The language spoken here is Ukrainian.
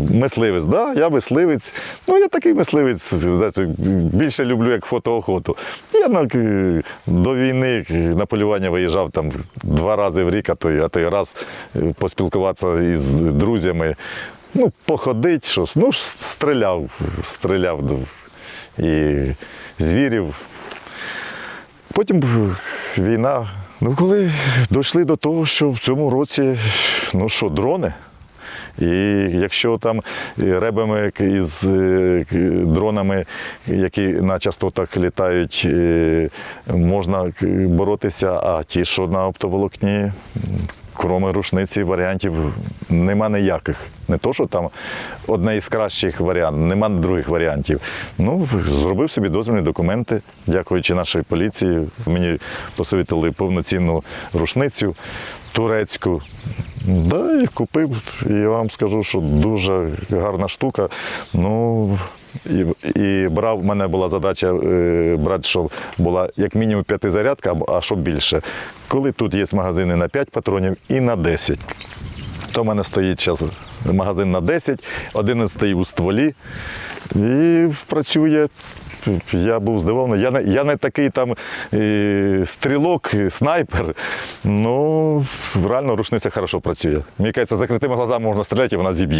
мисливець, да, я мисливець. Ну, я такий мисливець, більше люблю як фотоохоту. Я на, е, до війни е, на полювання виїжджав там два рази в рік, а то, а то й раз е, поспілкуватися із друзями. Ну, походить, щось. Ну, стріляв, стріляв і звірів. Потім війна. Ну, коли дійшли до того, що в цьому році, ну що, дрони. І якщо там е, ребами із е, дронами, які на частотах літають, е, можна боротися, а ті, що на оптоволокні, кроме рушниці, варіантів нема ніяких. Не то, що там одне із кращих варіантів, нема других варіантів. Ну, зробив собі дозвільні документи, дякуючи нашій поліції. Мені посовітили повноцінну рушницю турецьку. Да, і купив. І я вам скажу, що дуже гарна штука. Ну, і, і брав, в мене була задача е, брати, щоб була як мінімум п'ятизарядка, або- а щоб більше. Коли тут є магазини на 5 патронів і на 10. То в мене стоїть зараз магазин на 10, один стоїть у стволі і працює. Я був здивований. Я не, я не такий там е, стрілок, е, снайпер. Ну, реально рушниця хорошо працює. Мені кажеться, закритими глазами можна стріляти, і вона зіб'є.